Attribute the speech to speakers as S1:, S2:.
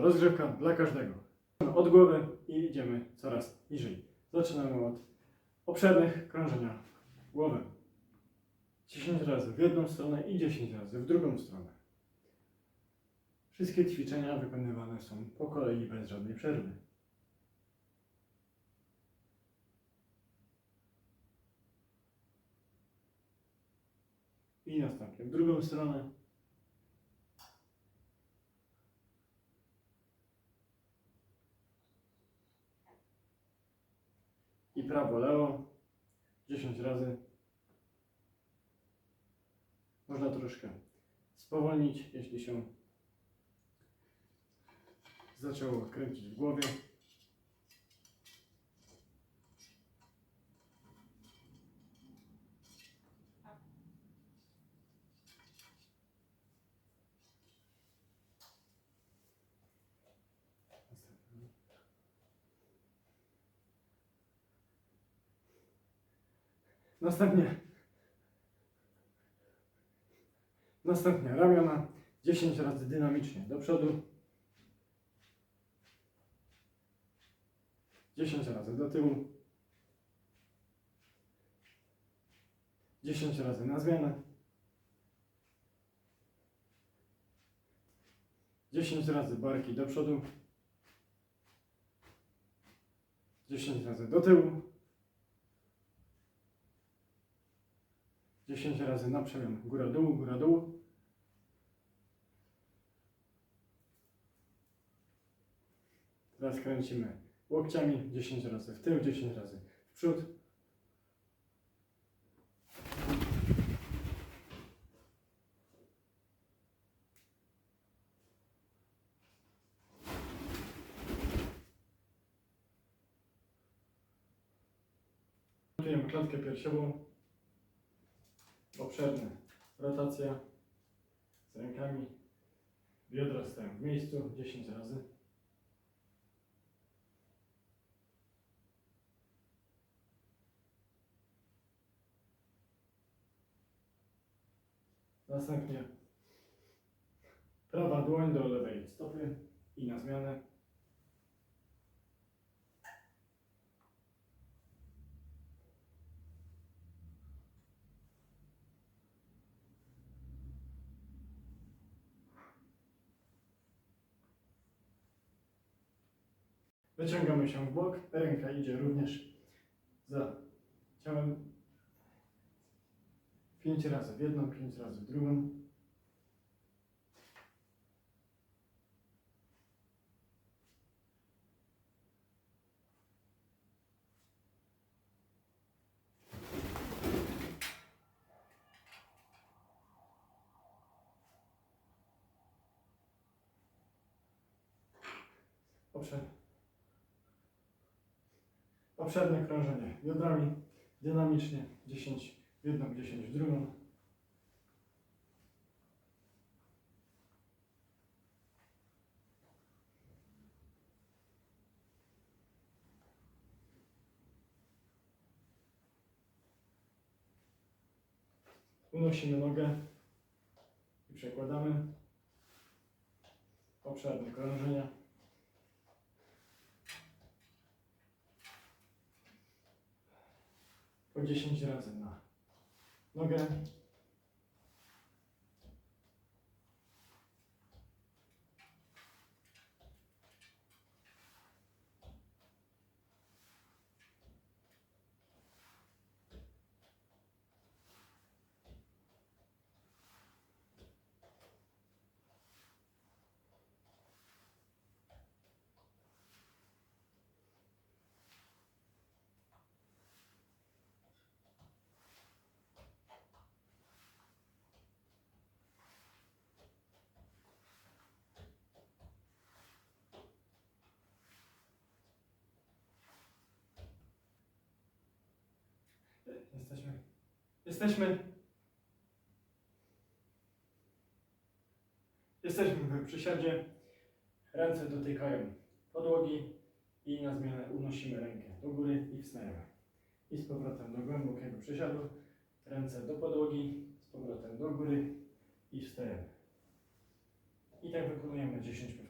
S1: rozgrzewka dla każdego. Od głowy i idziemy coraz niżej. Zaczynamy od obszernych krążenia głowy. 10 razy w jedną stronę i 10 razy w drugą stronę. Wszystkie ćwiczenia wykonywane są po kolei bez żadnej przerwy. I następnie w drugą stronę. I prawo, lewo. 10 razy. Można troszkę spowolnić, jeśli się zaczęło kręcić w głowie. Następnie Następnie ramiona 10 razy dynamicznie do przodu. 10 razy do tyłu. 10 razy na zmianę. 10 razy barki do przodu. 10 razy do tyłu. 10 razy na przemian góra-dół, góra-dół. Teraz kręcimy łokciami 10 razy w tył, 10 razy w przód. Klatkę piersiową. Obszerna rotacja z rękami. Biodra stają w miejscu 10 razy. Następnie prawa dłoń do lewej stopy i na zmianę. Wyciągamy się w bok, ręka idzie również za ciałem. Pięć razy w jedną, pięć razy w drugą. Obszerne krążenie biodrami, dynamicznie 10 w jedną, 10 w drugą. Unosimy nogę i przekładamy. Obszerne krążenia. Po 10 razy na nogę. Jesteśmy. Jesteśmy. Jesteśmy w przysiadzie. Ręce dotykają podłogi i na zmianę unosimy rękę do góry i wstajemy. I z powrotem do głębokiego przysiadu. Ręce do podłogi, z powrotem do góry i wstajemy. I tak wykonujemy 10 powtórzeń.